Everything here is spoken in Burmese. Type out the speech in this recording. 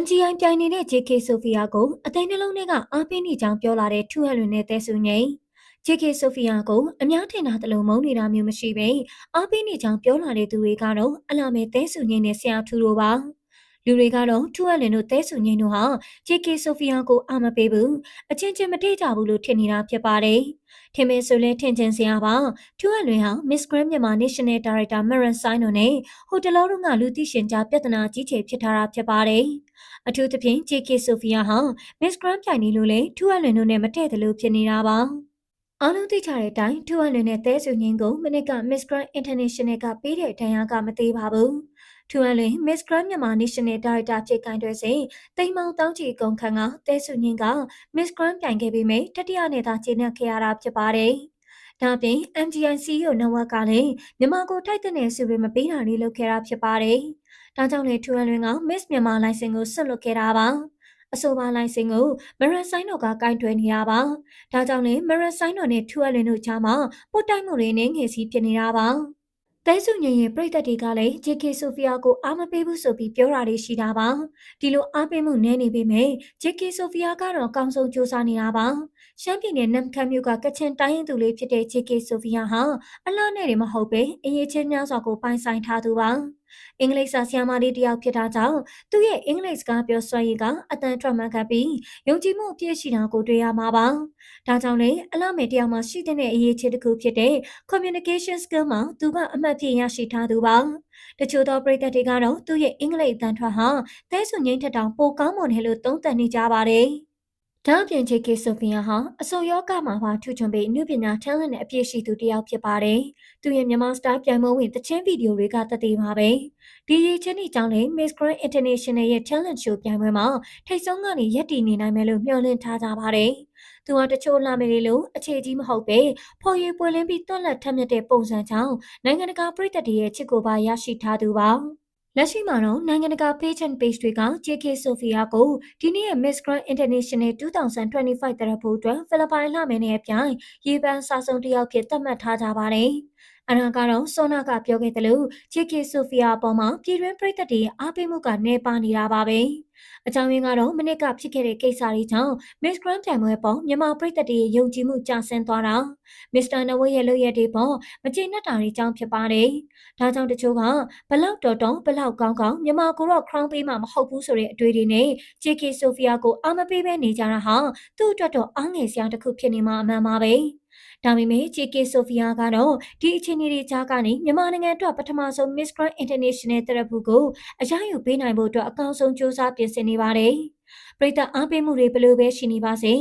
MGI ပြိုင်နေတဲ့ JK ဆိုဖီယာကိုအသိနှလုံးထဲကအားပေးနေကြောင်းပြောလာတဲ့ထူဟန်လွင်နဲ့တဲဆုငိမ့် JK ဆိုဖီယာကိုအများထင်တာတလုံးမုန်းနေတာမျိုးမရှိပဲအားပေးနေကြောင်းပြောလာတဲ့သူတွေကတော့အလာမဲတဲဆုငိမ့်နဲ့ဆရာထူတို့ပါလူတွေကတော့ထူဟန်လွင်တို့တဲဆုငိမ့်တို့ဟာ JK ဆိုဖီယာကိုအားမပေးဘူးအချင်းချင်းမတိကြဘူးလို့ထင်နေတာဖြစ်ပါတယ်ထင်မဲဆိုလဲထင်ချင်စရာပါထူဟန်လွင်ဟာ Miss Grand မြန်မာ National Director Maran Sai တို့နဲ့ဟိုတလောတုန်းကလူသိရှင်ကြားပြဿနာကြီးချေဖြစ်ထားတာဖြစ်ပါတယ် အထူးသဖြင့် JK ဆိုဖီယာဟာ Miss Grand ပြိုင်နေလို့လေထူအလွင်တို့နဲ့မတည့်တယ်လို့ဖြစ်နေတာပါအားလုံးသိကြတဲ့အတိုင်းထူအလွင်နဲ့တဲဆူငင်းကိုမနစ်က Miss Grand International ကပေးတဲ့ဒဏ်ရာကမသေးပါဘူးထူအလွင် Miss Grand မြန်မာ National Director ဖြစ်ကိုင်တွယ်စဉ်တိမ်မောင်တောင်းချီအကုန်ခန်းကတဲဆူငင်းက Miss Grand ပြိုင်ခဲ့ပြီးမိတတိယနဲ့သာကျင်းခဲ့ရတာဖြစ်ပါတယ် ဒါပြင် MGI CEO နဝက်ကလည်းမြန်မာကိုထိုက်တဲ့ဆုတွေမပေးတာလေးလုပ်ခဲ့တာဖြစ်ပါတယ်။ဒါကြောင့်လေထူအန်လွင်က Miss မြန်မာလိုင်စင်ကိုဆွတ်လွတ်ခဲ့တာပါ။အဆိုပါလိုင်စင်ကိုမရန်ဆိုင်တော်ကကင်တွယ်နေတာပါ။ဒါကြောင့်လေမရန်ဆိုင်တော်နဲ့ထူအန်လွင်တို့ကြားမှာပုတ်တိုက်မှုတွေနဲ့ငယ်စီဖြစ်နေတာပါ။တဲစုညင်ရဲ့ပြည်သက်တွေကလည်း JK ဆိုဖီယာကိုအားမပေးဘူးဆိုပြီးပြောတာတွေရှိတာပါဒီလိုအားပေးမှုနည်းနေပေမဲ့ JK ဆိုဖီယာကတော့အကောင်းဆုံးစူးစမ်းနေတာပါ ရှမ်းပြည်နယ်နမ်ခမ်းမြို့ကကချင်တိုင်းရင်သူလေးဖြစ်တဲ့ JK ဆိုဖီယာဟာအလားနဲ့တွေမဟုတ်ပဲအရေးချင်းများစွာကိုပိုင်ဆိုင်ထားသူပါအင်္ဂလိပ်စာဆရာမလေးတယောက်ဖြစ်တာကြောင့်သူ့ရဲ့အင်္ဂလိပ်စကားပြောစွမ်းရည်ကအတန်ထွက်မှန်ကန်ပြီးယုံကြည်မှုအပြည့်ရှိတာကိုတွေ့ရမှာပါ။ဒါကြောင့်လေအလားမဲ့တယောက်မှရှိတဲ့အရေးချင်းတစ်ခုဖြစ်တဲ့ communication skill မှာသူကအမှတ်ဖြင့်ရရှိထားသူပါ။တချို့သောပရိသတ်တွေကတော့သူ့ရဲ့အင်္ဂလိပ်အတန်ထွက်ဟာသဲဆုငိမ့်ထက်တောင်ပိုကောင်းမွန်တယ်လို့သုံးသပ်နေကြပါတယ်။ ဒါအပြင် JK ဆိုဖီယာဟာအဆိုယောဂမှာပါထူချွန်ပြီးအမှုပညာ talent နဲ့အပြည့်ရှိသူတစ်ယောက်ဖြစ်ပါတယ်။သူရဲ့မြန်မာစတားပြိုင်ပွဲဝင်တချင်းဗီဒီယိုတွေကတည်ပါပဲ။ဒီရေးချင်းဒီကြောင့်လည်း Miss Grand International ရဲ့ talent show ပြိုင်ပွဲမှာထိတ်ဆုံးကနေရက်တည်နေနိုင်မယ်လို့မျှော်လင့်ထားကြပါတယ်။သူဟာတချို့လာမယ်လို့အခြေကြီးမဟုတ်ပဲဖော်ရွေပွင့်လင်းပြီးတွက်လက်ထက်မြက်တဲ့ပုံစံကြောင့်နိုင်ငံတကာပြည်သက်တွေရဲ့ချစ်ကိုပါရရှိထားသူပါ။ လက်ရှိမှာတော့နိုင်ငံတကာ page and page တွေက JK Sophia ကိုဒီနေ့ရဲ့ Miss Grand International 2025တရဖို့အတွက်ဖိလစ်ပိုင်လှမယ်နဲ့အပြိုင်ရေပန်းစာဆုံးတစ်ယောက်ဖြစ်သတ်မှတ်ထားကြပါတယ်။အနာကတော့စောနာကပြောခဲ့တယ်လို့ JK Sophia အပေါ်မှာပြည်တွင်းပြည်သက်တွေအားပေးမှုကနေပါနေတာပါပဲ။ အကြောင်းရင်းကတော့မနစ်ကဖြစ်ခဲ့တဲ့ကိစ္စတွေကြောင့် Miss Grand ပြိုင်ပွဲပေါ်မြန်မာပြည်သက်တွေယုံကြည်မှုကျဆင်းသွားတာ Mr. နဝဲရဲ့လုပ်ရက်တွေပေါ်မကျေနပ်တာတွေကြောင့်ဖြစ်ပါတယ်။ဒါကြောင့်တချို့ကဘလောက်တော်တော်ဘလောက်ကောင်းကောင်းမြန်မာကိုတော့ crown ပေးမှာမဟုတ်ဘူးဆိုတဲ့အတွေ့အကြုံနဲ့ JK Sophia ကိုအာမပေးပဲနေကြတာဟာသူ့အတွက်တော့အားငယ်စရာတစ်ခုဖြစ်နေမှာအမှန်ပါပဲ။ ဒါပေမဲ့ JK Sophia ကတော့ဒီအခြေအနေတွေကြားကနေမြန်မာနိုင်ငံအတွက်ပထမဆုံး Miss Grand International တရဖူကိုအရယူပေးနိုင်ဖို့အတွက်အကောင်းဆုံးစ조사ပြင်ဆင်နေပါတယ်။ပြည်သက်အားပေးမှုတွေဘယ်လိုပဲရှိနေပါစေ